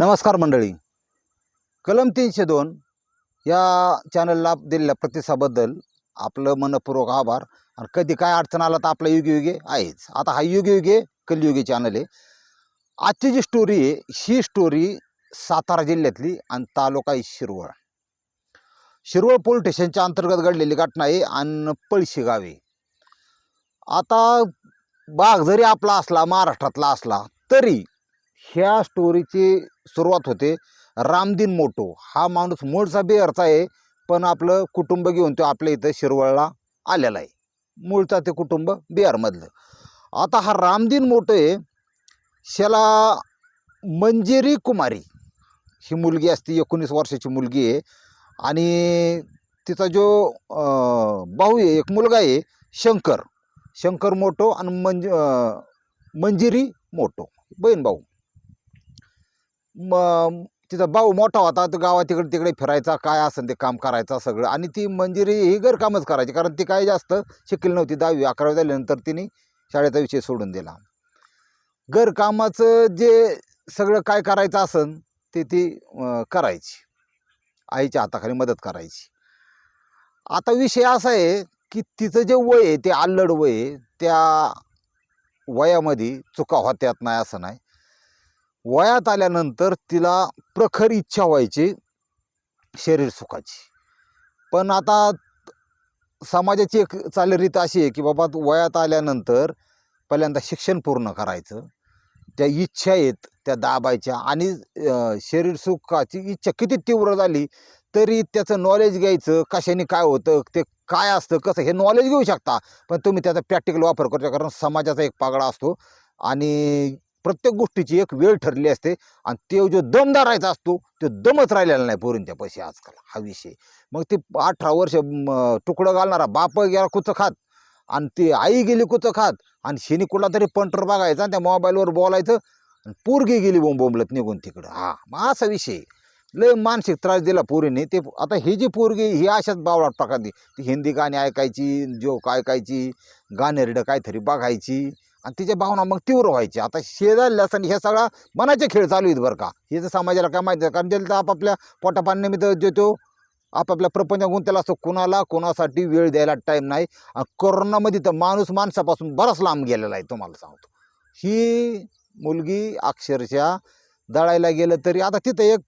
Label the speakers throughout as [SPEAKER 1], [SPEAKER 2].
[SPEAKER 1] नमस्कार मंडळी. कलम तीनशे दोन या चॅनलला दिलेल्या प्रतिसाबद्दल आपलं मनपूर्वक आभार. आणि कधी काय अडचण आला तर आपला युगयुगे आहेच. आता हा युगयुगे युगे चॅनल आहे. आजची जी स्टोरी आहे ही स्टोरी सातारा जिल्ह्यातली आणि तालुका आहे शिरवळ. शिरवळ पोलीस स्टेशनच्या अंतर्गत घडलेली घटना आहे आणि पळशी गावे आता बाघ जरी आपला असला महाराष्ट्रातला असला तरी ह्या स्टोरीची सुरुवात होते. रामदीन मोटो. हा माणूस मूळचा बिहारचा आहे पण आपलं कुटुंब घेऊन तो आपल्या इथं शिरवळला आलेला आहे. मूळचा ते कुटुंब बिहारमधलं. आता हा रामदीन मोटो आहे ह्याला मंजिरी कुमारी ही मुलगी असते एकोणीस वर्षाची मुलगी आहे. आणि तिचा जो भाऊ आहे एक मुलगा आहे शंकर. शंकर मोटो आणि मंज मंजिरी मोटो. बहीण भाऊ. म तिचा भाऊ मोठा होता तो गावात तिकडे तिकडे फिरायचा काय असेल ते काम करायचा सगळं. आणि ती मंजिरी ही घरकामच करायची कारण ती काय जास्त शिकली नव्हती. दहावी अकरावी झाल्यानंतर तिने शाळेचा विषय सोडून दिला. घरकामाचं जे सगळं काय करायचं असन ते ती करायची. आईच्या हाताखाली मदत करायची. आता विषय असा आहे की तिचं जे वय आहे ते अल्लड वय आहे त्या वयामध्ये चुका होत्यात नाही असं नाही. वयात आल्यानंतर तिला प्रखर इच्छा व्हायची शरीर सुखाची. पण आता समाजाची एक चालरीत अशी आहे की बाबा वयात आल्यानंतर पहिल्यांदा शिक्षण पूर्ण करायचं. त्या इच्छा आहेत त्या दाबायच्या आणि शरीर सुखाची इच्छा किती तीव्र झाली तरी त्याचं नॉलेज घ्यायचं कशाने काय होतं ते काय असतं कसं हे नॉलेज घेऊ शकता. पण तुम्ही त्याचा प्रॅक्टिकल वापर करता कारण समाजाचा एक पागडा असतो. आणि प्रत्येक गोष्टीची एक वेळ ठरली असते आणि ते जो दम धरायचा असतो तो दमच राहिलेला नाही पोरींच्या पैसे आजकाल. हा विषय. मग ते अठरा वर्ष म, तुकडं घालणारा बाप गेला कुचं खात आणि ती आई गेली कुचं खात आणि शिनी कुठला तरी पंटर बघायचा आणि त्या मोबाईलवर बोलायचं आणि पोरगी गेली बोंबोंबलत निघून तिकडं. हा मग असा विषय लय मानसिक त्रास दिला पोरीने. ते आता ही जी पोरगी ही अशाच बावळाट प्रकारची ती हिंदी गाणी ऐकायची जोक ऐकायची गाणेरडं काहीतरी बघायची. आणि तिच्या भावना मग तीव्र व्हायची आता शेजारल्या असताना हे सगळा मनाचे खेळ चालू आहेत बरं का. हे तर समाजाला काय माहिती आहे कारण त्याला तर आपापल्या पोटापाण्यानिमित्त जो तो आपापल्या प्रपंच गुंतलेला असतो कुणाला कोणासाठी वेळ द्यायला टाईम नाही. आणि कोरोनामध्ये तर माणूस माणसापासून बराच लांब गेलेला आहे तुम्हाला सांगतो. ही मुलगी अक्षरशः दळायला गेलं तरी आता तिथं एक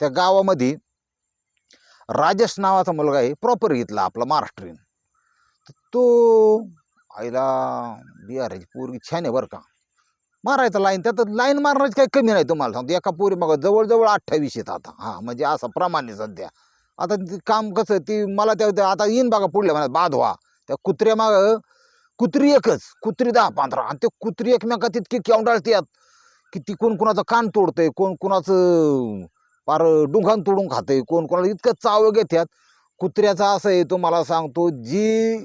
[SPEAKER 1] त्या गावामध्ये राजेश नावाचा मुलगा आहे प्रॉपर घेतला आपला महाराष्ट्रीयन. तर तो आईला बिहाराची पोरगी छान आहे बरं का. मारायचं लाईन त्यात लाईन मारण्याची काही कमी नाही तुम्हाला सांगतो. एका पोरी मग जवळजवळ अठ्ठावीस येत आता. हां म्हणजे असं प्रमाण आहे सध्या. आता ते काम कसं ती मला त्या आता येईन बघा पुढल्या म्हणा बाद व्हा त्या कुत्र्या माग कुत्री एकच कुत्री दहा पंधरा. आणि ते कुत्री एकमेकात इतकी केवडाळतात की ती कोण कोणाचं कान तोडतंय कोण कोणाचं पार डुंगान तोडून खातंय कोण कोणाला इतकं चाव घेतात कुत्र्याचा असं आहे तो मला सांगतो जी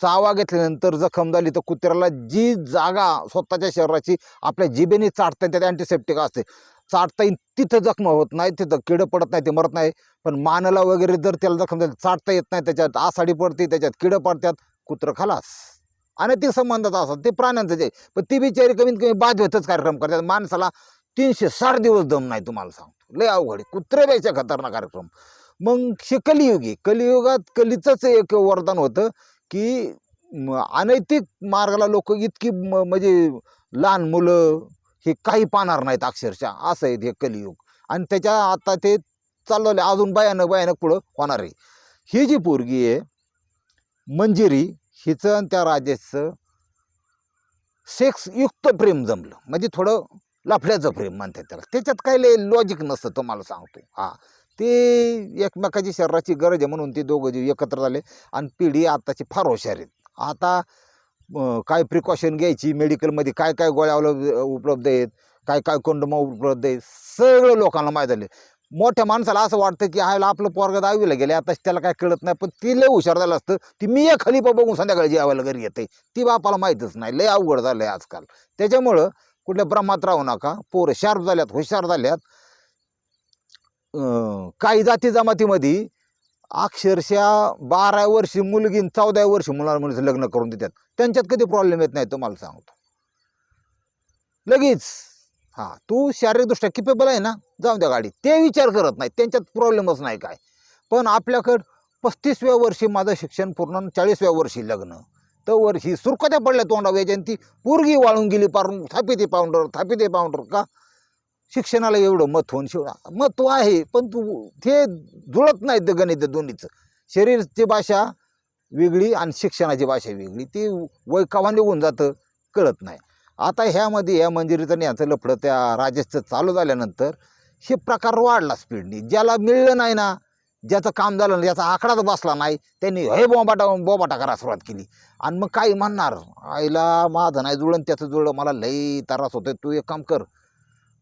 [SPEAKER 1] चावा घेतल्यानंतर जखम झाली तर कुत्र्याला जी जागा स्वतःच्या शरीराची आपल्या जिबेने चाटता येईल, त्यात अँटीसेप्टिक असते. चाटता येईल तिथं जखम होत नाही तिथं किडं पडत नाही ते मरत नाही. पण मानला वगैरे जर त्याला जखम झाली चाटता येत नाही त्याच्यात आसाडी पडते त्याच्यात किडं पडतात कुत्रं खालास. आणि ते संबंधात असतात ते प्राण्यांचं जे पण ती बिचारी कमीत कमी बाधितच कार्यक्रम करतात. माणसाला तीनशे साठ दिवस दम नाही तुम्हाला सांगतो. लय अवघड आहे. कुत्र्यापेक्षा खतरनाक कार्यक्रम. मग हे कलियुगी कलियुगात कलीचंच एक वरदान होतं की अनैतिक मार्गाला लोक इतकी म- म्हणजे लहान मुलं हे काही पाहणार नाहीत अक्षरशः. असं आहे हे कलियुग. आणि त्याच्या आता ते चालवले अजून भयानक भयानक पुढं होणार आहे. ही जी पोरगी आहे मंजिरी हिचं आणि त्या राजेशचं सेक्सयुक्त प्रेम जमलं. म्हणजे थोडं लफड्याचं प्रेम म्हणतात त्याला. त्याच्यात काही लॉजिक नसतं तुम्हाला सांगतो हा. ते एकमेकाची शरीराची गरज आहे म्हणून ते दोघं जे एकत्र झाले. आणि पिढी आताची फार हुशार आहेत आता काय प्रिकॉशन घ्यायची? मेडिकलमध्ये काय काय गोळ्या उपलब्ध उपलब्ध आहेत? काय काय कोंडोम उपलब्ध आहेत? सगळं लोकांना माहीत झाले मोठ्या माणसाला असं वाटतं की आयला आपलं पोरग दहावीला गेले आता त्याला काय कळत नाही. पण ती लय हुशार झालं असतं. ती मी एक खलिपा बघून संध्याकाळी जेवायला घरी येते ती बापाला माहीतच नाही. लय अवघड झालं आहे आजकाल. त्याच्यामुळं कुठल्या भ्रमात राहू नका. पोरं शार्प झाल्यात हुशार झाल्यात. काही जाती जमातीमध्ये अक्षरशः बारा वर्षी मुलगी चौदा वर्षी मुलाला मुलीचं लग्न करून देतात. त्यांच्यात कधी प्रॉब्लेम येत नाही तुम्हाला सांगतो. लगेच. हां तू शारीरिकदृष्ट्या किपेबल आहे ना जाऊन द्या गाडी ते विचार करत नाही त्यांच्यात प्रॉब्लेमच नाही काय. पण आपल्याकडं पस्तीसव्या वर्षी माझं शिक्षण पूर्ण चाळीसव्या वर्षी लग्न. तर वर्षी सुरकत्या पडल्या तोंडाव्याच्या आणि ती पोरगी वाळून गेली पारून. थापी ते पाऊंडर थापिते पाऊंडर का? शिक्षणाला एवढं महत्त्व होऊन शिव महत्त्व आहे पण तू ते जुळत नाही ते गणित दोन्हीचं. शरीरची भाषा वेगळी आणि शिक्षणाची भाषा वेगळी. ती वय होऊन निघून जातं कळत नाही. आता ह्यामध्ये ह्या मंजिरीचं आणि ह्याचं लफडं त्या राजेशचं चालू झाल्यानंतर हे प्रकार वाढला स्पीडनी ज्याला मिळलं नाही ना ज्याचं काम झालं ना ज्याचा आकडाच बसला नाही त्यांनी हे बोंबाटा बोंबाटा करायला सुरुवात केली. आणि मग काही म्हणणार? आईला माझं नाही जुळण त्याचं जुळलं मला लई त्रास होतोय. तू एक काम कर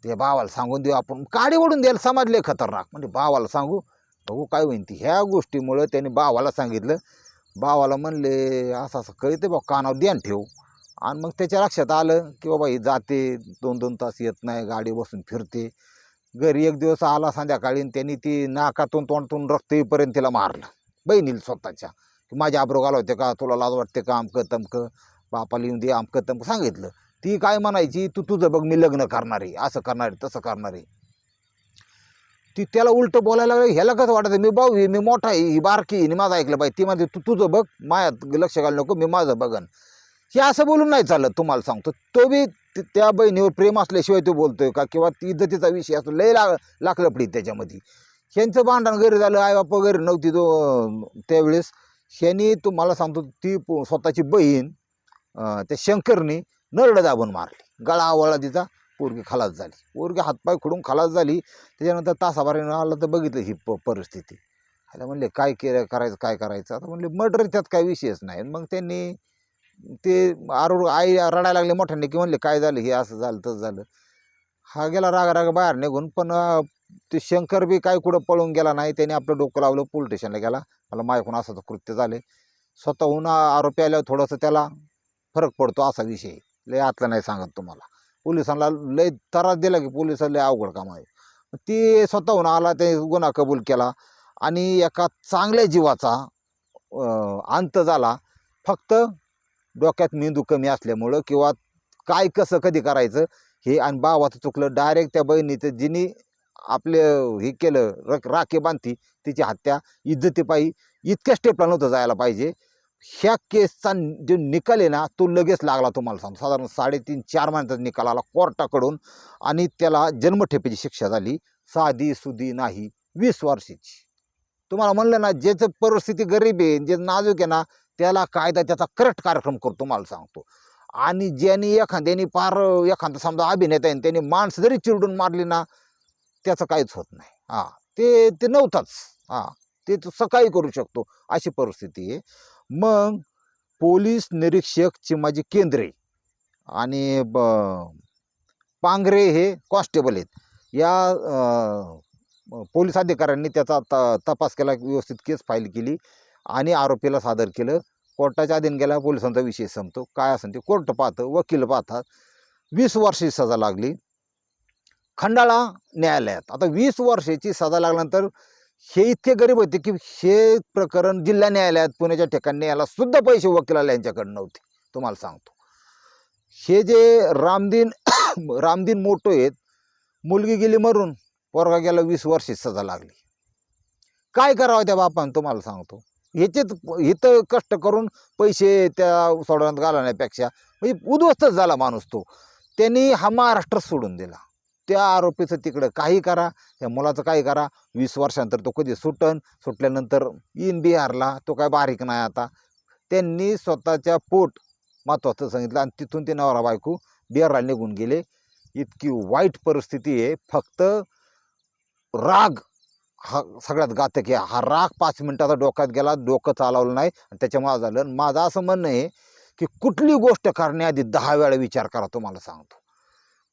[SPEAKER 1] ते भावाला सांगून देऊ आपण. काडी ओढून द्यायला समजले खतरनाक. म्हणजे भावाला सांगू बघू काय होईन ती. ह्या गोष्टीमुळं त्यांनी भावाला सांगितलं. भावाला म्हणले असं असं कळते बा कानावर ध्यान ठेव. आणि मग त्याच्या लक्षात आलं की बाबा ही जाते दोन दोन तास येत नाही गाडी बसून फिरते. घरी एक दिवस आला संध्याकाळी त्यांनी ती नाकातून तोंडातून रक्त येईपर्यंत तिला मारलं. बहिणीला स्वतःच्या. की माझ्या आब्रो होते का? तुला लाज वाटते का? अमकं तमकं. बापाला येऊन दे अमकं तमकं सांगितलं. ती काय म्हणायची तू तुझं बघ मी लग्न करणार आहे असं करणार आहे तसं करणार. आहे ती त्याला उलटं बोलायला लागलं ह्याला कसं वाटतं मी भाऊ आहे, मी मोठा आहे ही बारकी आहे, माझं ऐकलं पाहिजे. ती म्हणते तू तुझं बघ मायात लक्ष घालू नको मी माझं बघन. हे असं बोलून नाही चालत तुम्हाला सांगतो. तो बी त्या बहिणीवर प्रेम असल्याशिवाय तो बोलतोय का? किंवा इज्जतीचा विषय असतो लय ला लाकलं पडी त्याच्यामध्ये. ह्यांचं भांडण घरी झालं आई बाप घरी नव्हती तो त्यावेळेस. ह्यांनी तुम्हाला सांगतो ती स्वतःची बहीण त्या शंकरनी नरडं दाबून मारली. गळा आवळला तिचा पोरगी खलास झाली. पोरगी हातपाय खुडून खलास झाली त्याच्यानंतर तासाभराने आलं तर बघितलं ही प परिस्थिती. ह्याला म्हणले काय केलं करायचं काय करायचं? आता म्हणले मर्डर त्यात काही विषयच नाही. मग त्यांनी ते आरोड आई रडायला लागले मोठ्याने की म्हणले काय झालं? हे असं झालं तसं झालं. हा गेला रागा रागा बाहेर निघून पण ते शंकर बी काय कुठं पळून गेला नाही. त्याने आपलं डोकं लावलं पोलीस स्टेशनला गेला. मला मायकून असं कृत्य झाले. स्वतःहून आरोपी आल्यावर थोडंसं त्याला फरक पडतो असा विषय आहे. लय आतलं नाही सांगत तुम्हाला. पोलिसांना लय त्रास दिला की पोलिसांना लय अवघड काम आहे. ते स्वतःहून आला ते गुन्हा कबूल केला आणि एका चांगल्या जीवाचा अंत झाला. फक्त डोक्यात मेंदू कमी असल्यामुळं किंवा काय कसं कधी करायचं हे आणि भावाचं चुकलं डायरेक्ट त्या बहिणीचं जिनी आपले हे केलं रक राखे बांधती तिची हत्या इज्जतीपायी इतक्या स्टेपला नव्हतं जायला पाहिजे. ह्या केसचा जो निकाल आहे ना तो लगेच लागला तुम्हाला सांगतो. साधारण साडेतीन चार महिन्याचा निकाल आला कोर्टाकडून आणि त्याला जन्मठेपेची शिक्षा झाली. साधी सुधी नाही वीस वर्षाची. तुम्हाला म्हणलं ना ज्याचं परिस्थिती गरीब आहे जे नाजूक आहे ना त्याला कायदा त्याचा करेक्ट कार्यक्रम करतो तुम्हाला सांगतो. आणि ज्यांनी एखाद्याने पार एखादा समजा अभिनेता आहे त्याने त्यांनी माणसं जरी चिरडून मारली ना त्याचं काहीच होत नाही. हां ते ते नव्हताच. हां ते तो सकाळी करू शकतो अशी परिस्थिती आहे. मग पोलीस निरीक्षक चिमाजी केंद्रे आणि ब पांघरे हे कॉन्स्टेबल आहेत. या पोलीस अधिकाऱ्यांनी त्याचा त तपास केला व्यवस्थित केस फाईल केली आणि आरोपीला सादर केलं. कोर्टाच्या अधीन गेला पोलिसांचा विषय संपतो. काय असेल ते कोर्ट पाहतं वकील पाहतात. वीस वर्षाची सजा लागली. खंडाळा न्यायालयात. आता वीस वर्षाची सजा लागल्यानंतर हे इतके गरीब होते की हे प्रकरण जिल्हा न्यायालयात पुण्याच्या ठिकाणी याला सुद्धा पैसे वकिलाला यांच्याकडे नव्हते. तुम्हाला सांगतो. हे जे रामदीन रामदीन मोठो आहेत मुलगी गेली मरून पोरगा गेला वीस वर्षी सजा लागली. काय करावं त्या बापान तुम्हाला सांगतो. ह्याचेच इथं कष्ट करून पैसे त्या सोडवण्यात घालवण्यापेक्षा म्हणजे उद्ध्वस्तच झाला माणूस तो. त्यांनी हा महाराष्ट्र सोडून दिला. त्या आरोपीचं तिकडं काही करा त्या मुलाचं काही करा. वीस वर्षानंतर तो कधी सुटन सुटल्यानंतर इन बिहारला तो काय बारीक नाही आता. त्यांनी स्वतःच्या पोट महत्त्वाचं सांगितलं आणि तिथून ते नवरा बायको बिहारला निघून गेले. इतकी वाईट परिस्थिती आहे. फक्त राग हा सगळ्यात घातक आहे. हा राग पाच मिनटाचा डोक्यात गेला डोकं चालवलं नाही आणि त्याच्यामुळे झालं. आणि माझं असं म्हणणं आहे की कुठली गोष्ट करण्याआधी दहा वेळा विचार करा तुम्हाला सांगतो.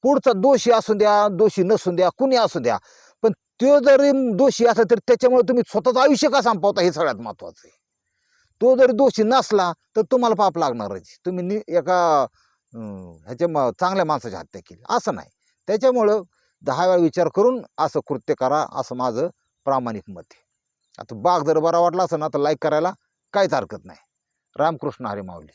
[SPEAKER 1] पुढचा दोषी असू द्या दोषी नसून द्या कुणी असू द्या पण तो जरी दोषी असला तर त्याच्यामुळे तुम्ही स्वतःचं आयुष्य का संपवता हे सगळ्यात महत्त्वाचं आहे. तो जरी दोषी नसला तर तुम्हाला पाप लागणारच तुम्ही नि एका ह्याच्या म चांगल्या माणसाची हत्या केली. असं नाही. त्याच्यामुळं दहा वेळा विचार करून असं कृत्य करा असं माझं प्रामाणिक मत आहे. आता बाग जर बरा वाटला असं ना तर लाईक करायला काहीच हरकत नाही. रामकृष्ण हरे माऊली.